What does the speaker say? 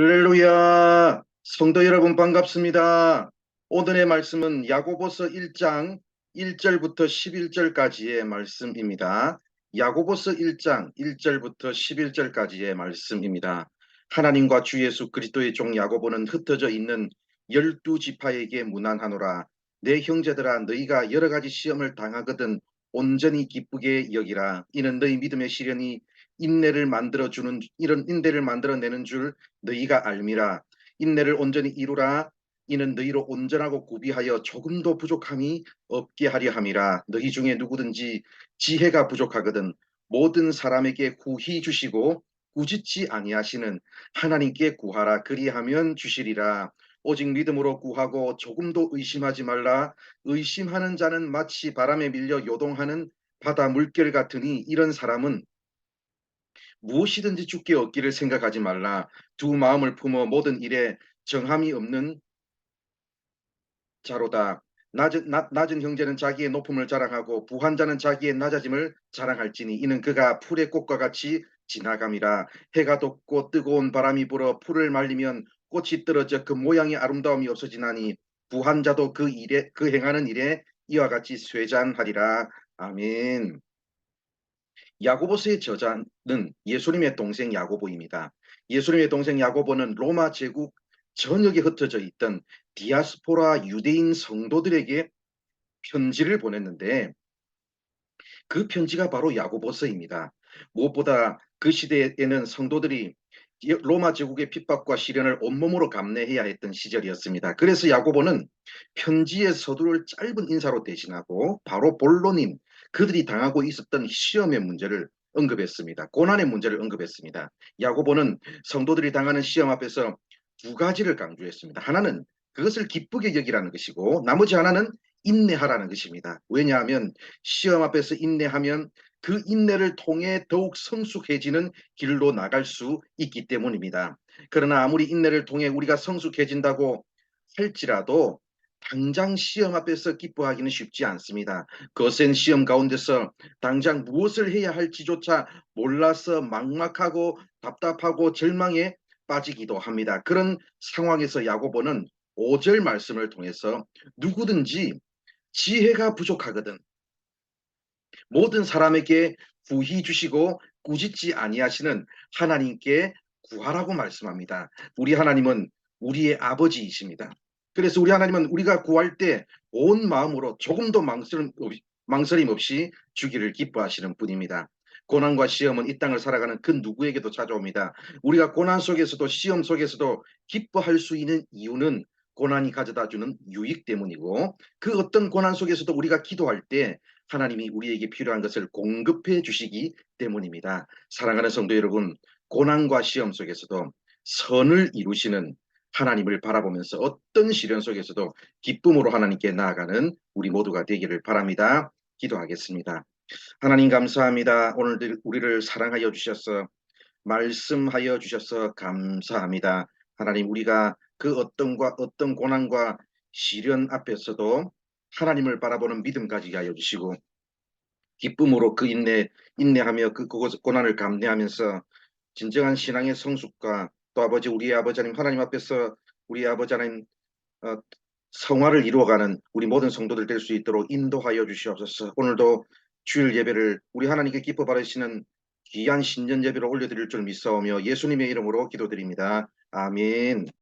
할렐루야. 성도 여러분 반갑습니다. 오늘의 말씀은 야고보서 1장 1절부터 11절까지의 말씀입니다. 야고보서 1장 1절부터 11절까지의 말씀입니다. 하나님과 주 예수 그리스도의 종 야고보는 흩어져 있는 열두 지파에게 문안하노라. 내 형제들아 너희가 여러 가지 시험을 당하거든 온전히 기쁘게 여기라. 이는 너희 믿음의 시련이 인내를 만들어 주는 이런 인내를 만들어내는 줄 너희가 알미라. 인내를 온전히 이루라. 이는 너희로 온전하고 구비하여 조금도 부족함이 없게 하려 함이라. 너희 중에 누구든지 지혜가 부족하거든 모든 사람에게 구히 주시고 꾸짖지 아니하시는 하나님께 구하라. 그리하면 주시리라. 오직 믿음으로 구하고 조금도 의심하지 말라. 의심하는 자는 마치 바람에 밀려 요동하는 바다 물결 같으니 이런 사람은 무엇이든지 죽게 얻기를 생각하지 말라. 두 마음을 품어 모든 일에 정함이 없는 자로다. 낮은, 낮, 낮은 형제는 자기의 높음을 자랑하고 부한 자는 자기의 낮아짐을 자랑할지니 이는 그가 풀의 꽃과 같이 지나감이라. 해가 돋고 뜨거운 바람이 불어 풀을 말리면 꽃이 떨어져 그 모양의 아름다움이 없어지나니 부한 자도 그 일에 그 행하는 일에 이와 같이 쇠잔하리라. 아멘. 야고보서의 저자는 예수님의 동생 야고보입니다. 예수님의 동생 야고보는 로마 제국 전역에 흩어져 있던 디아스포라 유대인 성도들에게 편지를 보냈는데 그 편지가 바로 야고보서입니다. 무엇보다 그 시대에는 성도들이 로마 제국의 핍박과 시련을 온몸으로 감내해야 했던 시절이었습니다. 그래서 야고보는 편지의 서두를 짧은 인사로 대신하고 바로 본론인 그들이 당하고 있었던 시험의 문제를 언급했습니다. 고난의 문제를 언급했습니다. 야고보는 성도들이 당하는 시험 앞에서 두 가지를 강조했습니다. 하나는 그것을 기쁘게 여기라는 것이고 나머지 하나는 인내하라는 것입니다. 왜냐하면 시험 앞에서 인내하면 그 인내를 통해 더욱 성숙해지는 길로 나갈 수 있기 때문입니다. 그러나 아무리 인내를 통해 우리가 성숙해진다고 할지라도 당장 시험 앞에서 기뻐하기는 쉽지 않습니다. 거센 시험 가운데서 당장 무엇을 해야 할지조차 몰라서 막막하고 답답하고 절망에 빠지기도 합니다. 그런 상황에서 야고보는 5절 말씀을 통해서 누구든지 지혜가 부족하거든 모든 사람에게 구히 주시고 꾸짖지 아니하시는 하나님께 구하라고 말씀합니다. 우리 하나님은 우리의 아버지이십니다. 그래서 우리 하나님은 우리가 구할 때 온 마음으로 조금도 망설임, 망설임 없이 주기를 기뻐하시는 분입니다. 고난과 시험은 이 땅을 살아가는 그 누구에게도 찾아옵니다. 우리가 고난 속에서도 시험 속에서도 기뻐할 수 있는 이유는 고난이 가져다 주는 유익 때문이고 그 어떤 고난 속에서도 우리가 기도할 때 하나님이 우리에게 필요한 것을 공급해 주시기 때문입니다. 사랑하는 성도 여러분, 고난과 시험 속에서도 선을 이루시는 하나님을 바라보면서 어떤 시련 속에서도 기쁨으로 하나님께 나아가는 우리 모두가 되기를 바랍니다. 기도하겠습니다. 하나님 감사합니다. 오늘 우리를 사랑하여 주셔서 말씀하여 주셔서 감사합니다. 하나님 우리가 그 어떤과 어떤 고난과 시련 앞에서도 하나님을 바라보는 믿음 가지게 하여 주시고 기쁨으로 그 인내 인내하며 그 고난을 감내하면서 진정한 신앙의 성숙과 또 아버지 우리의 아버지 하나님 하나님 앞에서 우리 아버지 하나님 어, 성화를 이루어가는 우리 모든 성도들 될 수 있도록 인도하여 주시옵소서. 오늘도 주일 예배를 우리 하나님께 기뻐 받으시는 귀한 신전 예배로 올려드릴 줄 믿사오며 예수님의 이름으로 기도드립니다. 아멘.